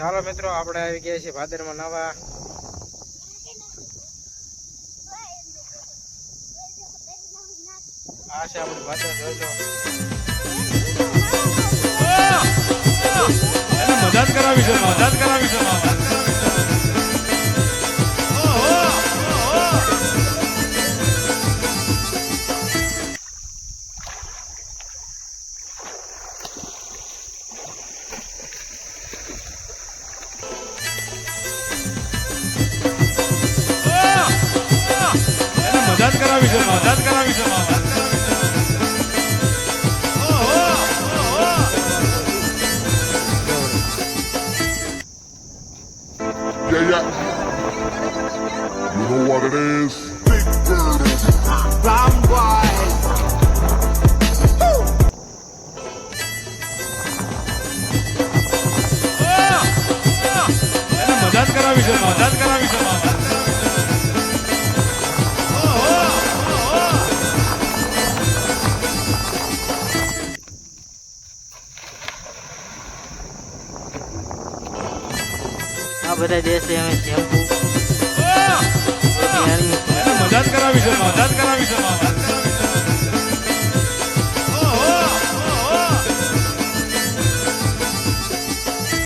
ચાલો મિત્રો, આપણે આવી ગયા છીએ ભાદરમાં નવા. આ છે આપણું મજા કરાવી છે મજા કરાવી છે. કરાવી છે મજા જ કરાવી છે મામા. Yeah, yeah. You know what it is? Big Bird. Ram boy. એને મજા જ કરાવી છે જ કરાવી છે બધા દેશે અમે શેમ્પુ મદદ મજા કરાવી છે મજા કરાવી છે.